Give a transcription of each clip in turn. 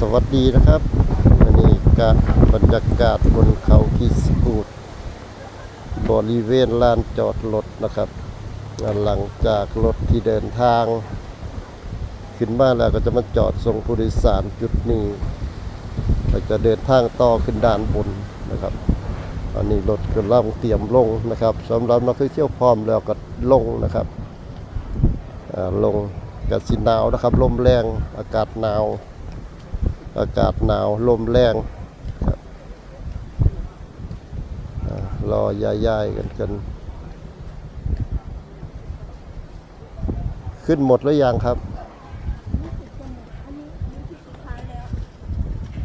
สวัสดีนะครับอันนี้ก็บรรยากาศบนเขาคิสกูดบริเวณลานจอดรถนะครับ หลังจากรถที่เดินทาง ขึ้นมาแล้วก็จะมาจอดส่งผู้โดยสารจุดนี้เราจะเดินทางต่อขึ้นด้านบนนะครับอันนี้รถกำลังเตรียมลงนะครับสำหรับนักท่องเที่ยวพร้อมแล้วก็ลงนะครับลงกับสิหนาวนะครับลมแรงอากาศหนาว อากาศหนาวลมแรงครับอ่ารอย่ายๆกันกัน ขึ้นหมดหรือยังครับ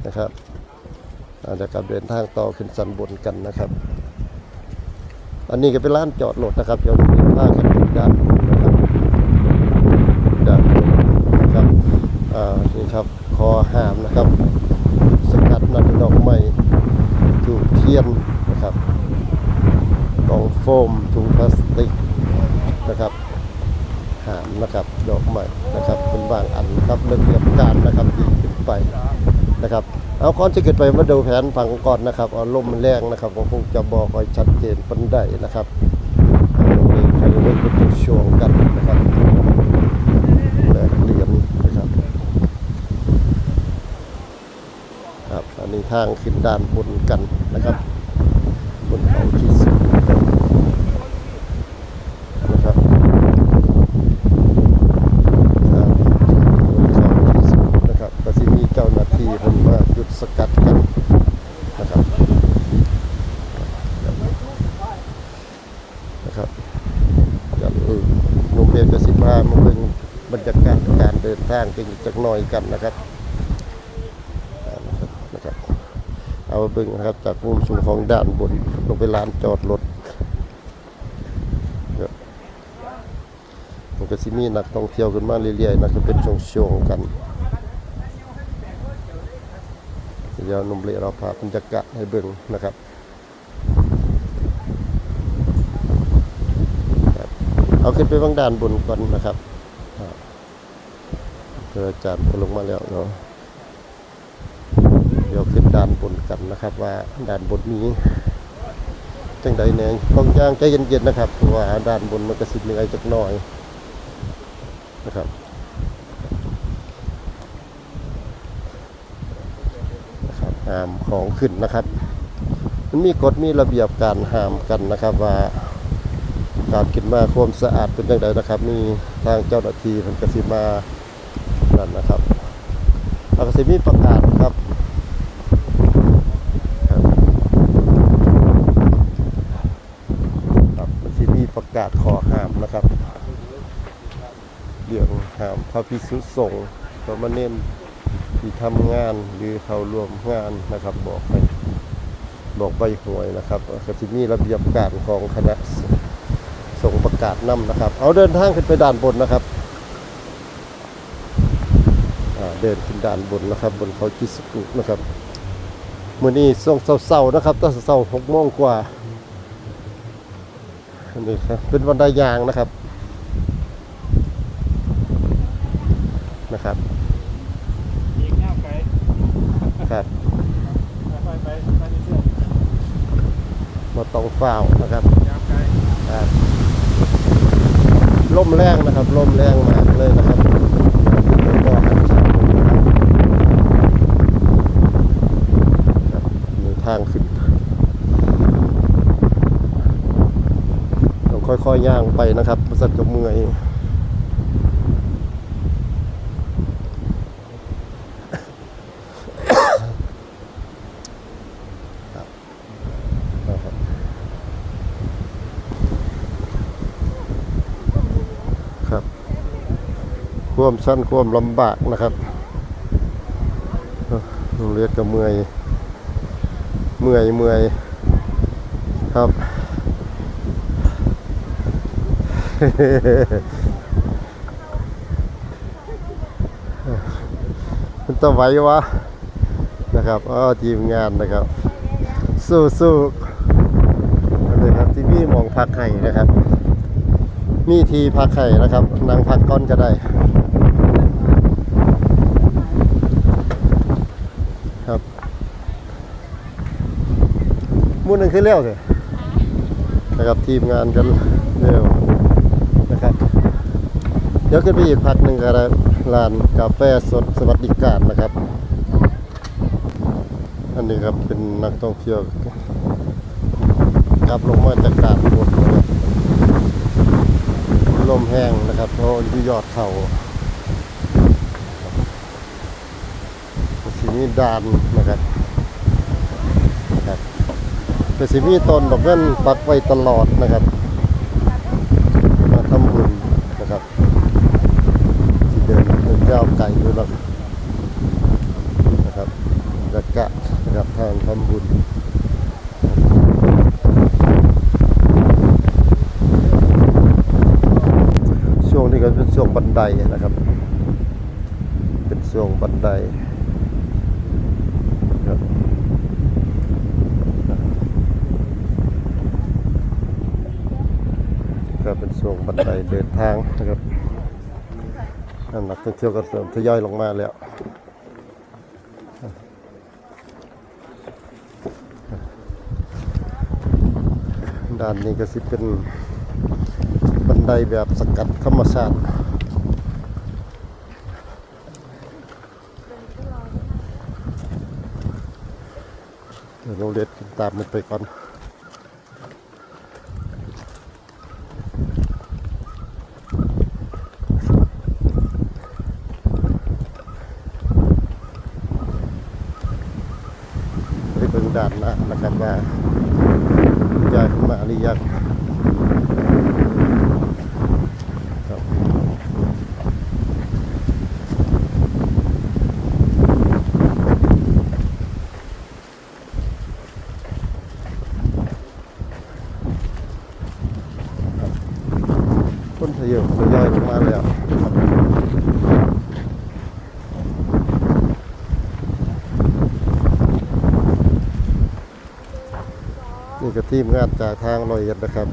นะครับอาจจะกลับเดินทางต่อขึ้นสันบนกันนะครับ อันนี้ก็เป็นร้านจอดรถนะครับเดี๋ยวผมจะพาขึ้นด้านบนนะครับด้านบนนะครับอ่านี่ครับ คอหามนะครับ สกัดนัดดอกไม้ถูกเทียนนะครับกล่องโฟมถุงพลาสติกนะครับหามนะครับดอกไม้นะครับเป็นบางอันครับเรื่องเรียบการนะครับที่ขึ้นไปนะครับเอาก่อนจะขึ้นไปมาดูแผนผังก่อนนะครับเอาลมมันแรงนะครับผมคงจะบอกคอยชัดเจนปันได้นะครับตรงนี้ใครเล่นเป็นช่วงกันนะครับแลกเรียนนะครับครับอันนี้ ทางขึ้นด้านบนกันนะครับ บนเขาที่สุดนะครับครับเขาที่สุดนะครับก็สิมีเจ้าหน้าที่เพิ่นมาหยุดสกัดกันนะครับนะครับกันเออโรงเรียนกสิมามาเบิ่งบรรยากาศการเดินทางกันจักหน่อยกันนะครับอ่านะครับนะครับ เอาเบิ่งนะครับ จากมุมสูงของด้านบนลงไปลานจอดรถมันก็สิมีนักท่องเที่ยวขึ้นมาเรื่อยๆนะก็เป็นช่วงๆกัน เดี๋ยวนุ่มเลเราพาบรรยากาศให้เบิ่งนะครับเอาขึ้นไปบางด้านบนก่อนนะครับอาเพื่ออาจารย์ก็ลงมาแล้วเนาะ ดี๋ยวขึ้นด้านบนกันนะครับ ว่าด้านบนนี้จังใดแหน่ต้องย่างใจเย็นๆนะครับเพราะว่าด้านบนมันก็สิเหนื่อยจักหน่อยนะครับนะครับห้ามของขึ้นนะครับ มันมีกฎมีระเบียบการห้ามกันนะครับว่าการกินมาความสะอาดเป็นอย่างไรนะครับ มีทางเจ้าหน้าที่มันกสิมานั่นนะครับแล้วก็สิมีประกาศครับครับมันสิมีประกาศขอห้ามนะครับ เรื่องห้าม พระภิกษุสงฆ์สามเณรที่ทำงานหรือเข้าร่วมงานนะครับ บอกให้บอกใบหวยนะครับก็จะมีระเบียบการของคณะส่งประกาศนำนะครับ เอาเดินทางขึ้นไปด้านบนนะครับเดินขึ้นด้านบนนะครับ บนเขาคิสกุนะครับมื่อนี้ส่งเศร้าๆนะครับตั้งเศร้าหกโมงกว่านนี้ครับเป็นวันไดยางนะครับ นะ ครับ ยิงแนวไกลครับไปไปไปเรื่อยมาต้องฝ้าวนะครับๆยาวไกลครับลมแรงนะครับลมแรงมากเลยนะครับแล้วก็หันช้านะครับครับมีทางขึ้นต้องค่อยๆย่างไปนะครับบริษัทกับเมื่อยนะครับ ครับ ความสั้นความลำบากนะครับเอ้อโรงเรียนก็เมื่อย เมื่อยเมื่อยครับมันต้องไหววะนะครับอ้อทีมงานนะครับ สู้สู้อันนี้ครับที่พี่มองพักให้นะครับ มีทีพักไข่นะครับนั่งพักก้อนก็ได้ หนึ่งคือเร็วเลยนะครับทีมงานกันเร็วนะครับ เดี๋ยวขึ้นไปอีกพักหนึ่งก็ได้ร้านกาแฟสดสวัสดิการนะครับ อันนี้ครับเป็นนักท่องเที่ยวกลับลงมาจากการบนนะครับลมแห้งนะครับเพราะอยู่ยอดเขาสีมีดานนะครับ แต่สีมีต้นดอกเงินปักไว้ตลอดนะครับ มาทำบุญนะครับที่เดินเดินยาวไกลอยู่แล้วนะครับรรยากาศนะครับทางทำบุญช่วงนี้ก็เป็นช่วงบันไดนะครับ เป็นช่วงบันไดครับก็เป็นช่วง บันไดเดินทางนะครับนนักท่องเที่ยวก็เริ่มทยอยลงมาแล้วด้านนี้ก็สิเป็นบันไดแบบสกัดธรรมชาติเดี๋ยวเราเล็ดตามมันไปก่อน ไปเบิ่งด้านหน้านะครับว่าย้ายขึ้นมาหรือยังครับครับต้ นทะเยอะยอยลงมาแล้วครับนี่ก็ทีมงานจากทางลอยเอ็ดนะครับ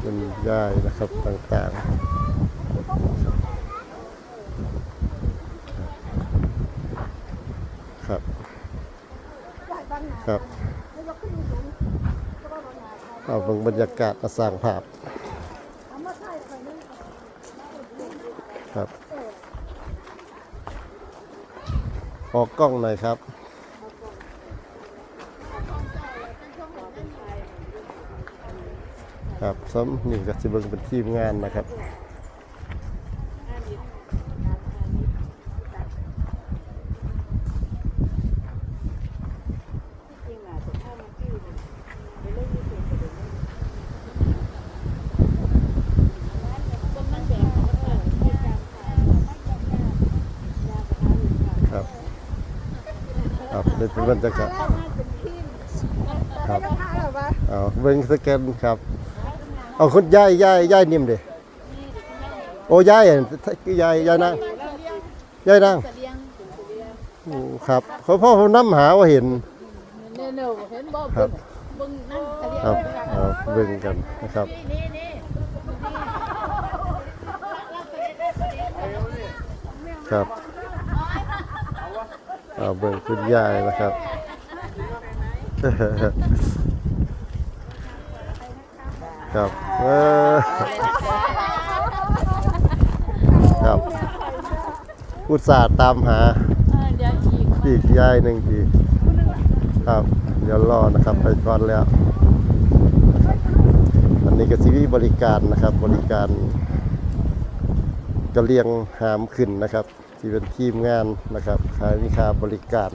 เป็นย่ายนะครับต่างๆ ครับ ครับเอาเบิ่งบรรยากาศมาสร้างภาพครับ ออกกล้องหน่อยครับ ครับซ้ำนี่ก็จะเบิ่งเป็นทีมงานนะครับครับครับนี่เป็นบรรยากาศครับเอาเบิ่งสแกนครับ เอาคุณยายยายยายนิ่มดิโอ้ยายอะยายยายนางยายนางโอ้ครับเขาพ่อผมน้ำหาว่าเห็นเนี่ยเนอะเห็นบ่ครับเบิ่งนั่งทะเลครับเอาเบิ่งกันนะครับนี่นี่ครับเอาเบิ่งคุณยายนะครับ ครับเออครับอุตส่าห์ตามหาเออเดี๋ยวอีกอีกยายหนึ่งทีครับ เดี๋ยวรอนะครับไปก่อนแล้ว อันนี้ก็ซีวีบริการนะครับ บริการกระเลียงหามขึ้นนะครับ ที่เป็นทีมงานนะครับขายมีค่าบริการ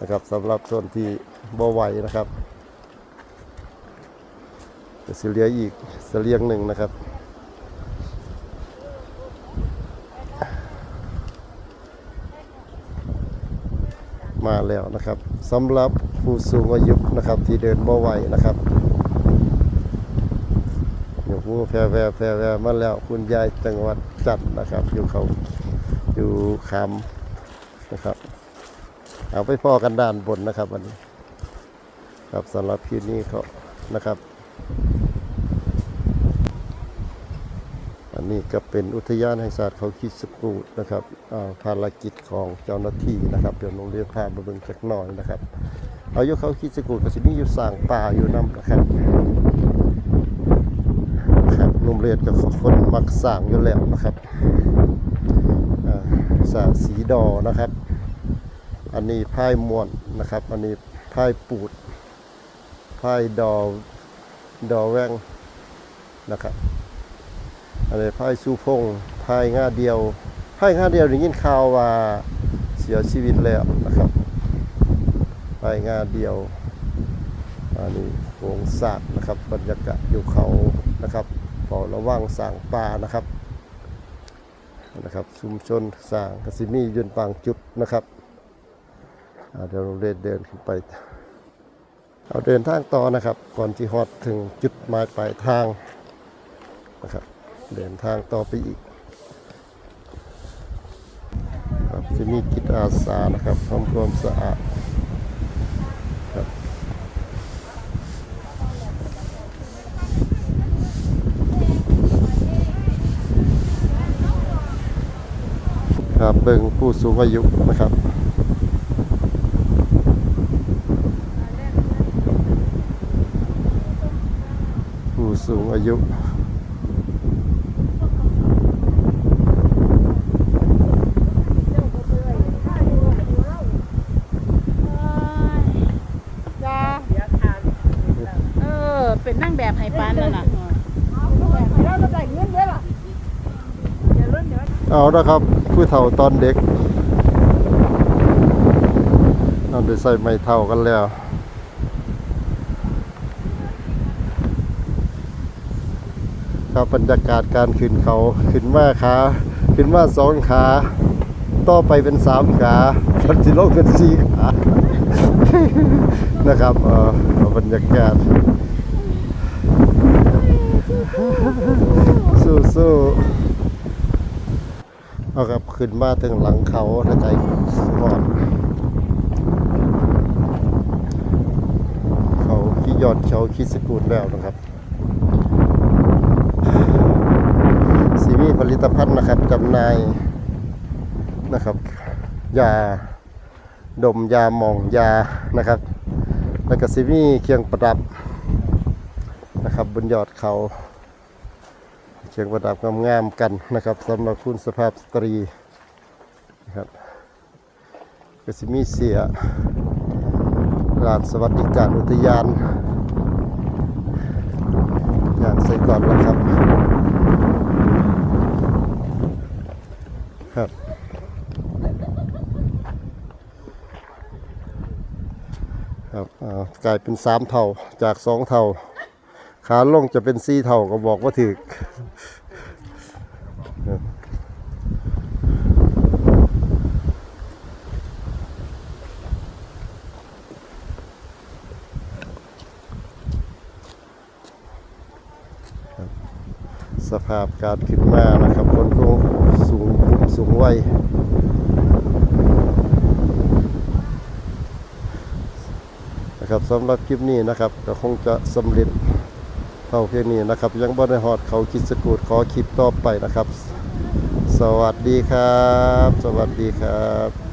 นะครับสำหรับส่วนที่บ่ไหวนะครับ จะสิเหลียอีกเสลียงหนึ่งนะครับ มาแล้วนะครับสำหรับผู้สูงอายุนะครับที่เดินบ่ไหวนะครับอยู่ผู้แพรแวแพรแวมาแล้วคุณยายจังหวัดจันทร์นะครับ อยู่เขาอยู่คำนะครับ เอาไปพ่อกันด้านบนนะครับวันนี้ ครับสำหรับคลิปนี้เขานะครับ นนี้ก็เป็นอุทยานแห่งชาติเขาคิดสกูดนะครับภารกิจของเจ้าหน้าที่นะครับเดี๋ยวโรงเรียนพามาเบิ่งสักหน่อยนะครับ เอายู่เขาคิดสกูลก็สิมีอยู่สร้างป่าอยู่นํนะครับครับนุ่มเรียนกับคนมักสร้างอยู่แล้วนะครับอ่าสร้าสีดอนะครับ อันนี้พายมวนนะครับ อันนี้พายปูดพายดอดอแวงนะครับ อันนี้พายสูพงพายง่าเดียวพายง่าเดียวได้ยินข่าวว่าเสียชีวิตแล้วนะครับพายง่าเดียวอันนี้โขงสากนะครับบรรยากาศอยู่เขานะครับเฝ้าระวังสร้างป่านะครับนะครับชุมชนสร้างกสิมียืนบางจุดนะครับเดี๋ยวเราเดินเดินขึ้นไปเอาเดินทางต่อนะครับ ก่อนที่ฮอดถึงจุดหมายปลายทางนะครับ เดินทางต่อไปอีก ครับจะมีกิจอาสานะครับทำความสะอาดครับครับเบิ่งผู้สูงอายุนะครับผู้สูงอายุ จ้าเออ เป็นนั่งแบบไห้ปานนั่นน่ะ เอานะครับ ผู้เฒ่าตอนเด็กเราได้ใส่ไม้เท่ากันแล้วครับบรรยากาศการขึ้นเขาขึ้นมาขาขึ้นมาสองขา ต่อไปเป็นสามขาทันสิโลงเป็นสี่ขานะครับเออบรรยากาศ สู้สู้ๆเอาครับขึ้นมาถึงหลังเขาถ้าใจสปอร์ตเขาขี้ยอดเขาขี้สกุลแล้วนะครับสีมีผลิตภัณฑ์นะครับจำหน่ายนะครับยาดมยาหมองยานะครับ แล้วก็สีมีเครื่องประดับนะครับบนยอดเขา เครื่องประดับงามๆกันนะครับสำหรับคุณสภาพสตรีนะครับก็สิมีเสียลานสวัสดิการอุทยานอย่างใส่ก่อนแล้วครับครับครับกลายเป็นสามเท่าจากสองเท่า ขาลงจะเป็นสี่เท่าก็บอกว่าถึกสภาพการขึ้นมานะครับคนก็สูงสูงไวนะครับสำหรับคลิปนี้นะครับก็คงจะสำเร็จ เท่าเพียงนี้นะครับ ยังบ่ได้ฮอดเขาคิดสกูดขอคลิปต่อไปนะครับ สวัสดีครับ สวัสดีครับ